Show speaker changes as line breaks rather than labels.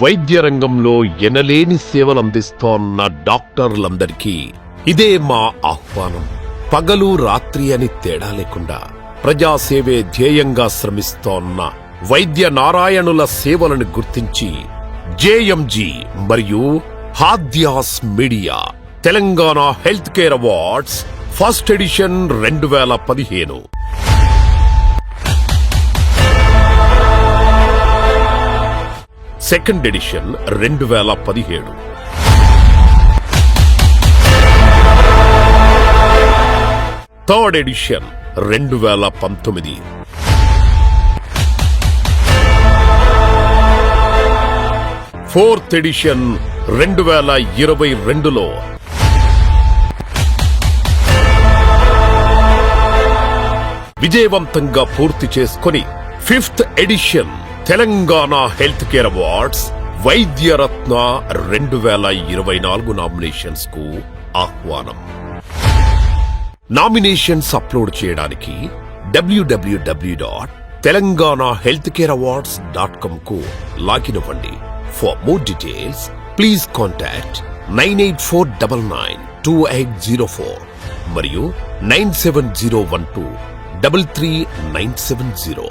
వైద్య రంగంలో ఎనలేని సేవలందిస్తోన్న డాక్టర్లందరికీ ఇదే మా ఆహ్వానం. పగలు రాత్రి అని తేడా లేకుండా ప్రజాసేవే ధ్యేయంగా శ్రమిస్తోన్న వైద్య నారాయణుల సేవలను గుర్తించి జేఎంజీ మరియు హాద్యాస్ media Telangana health care awards first edition రెండు వేల పదిహేను. సెకండ్ ఎడిషన్ రెండు వేల పదిహేడు. థర్డ్ ఎడిషన్ రెండు వేల పంతొమ్మిది. ఫోర్త్ ఎడిషన్ రెండు వేల ఇరవై రెండులో. విజయవంతంగా పూర్తి చేసుకొని fifth edition Telangana health care awards Vaidyaratna రెండు వేల ఇరవై నాలుగు నామినేషన్స్కు ఆహ్వానం. నామినేషన్స్ అప్లోడ్ చేయడానికి WWW dot Telangana health care awards dot కామ్కు login అవ్వండి. For more details please contact nine eight four double nine two eight zero four మరియు nine seven zero one two double three nine seven zero.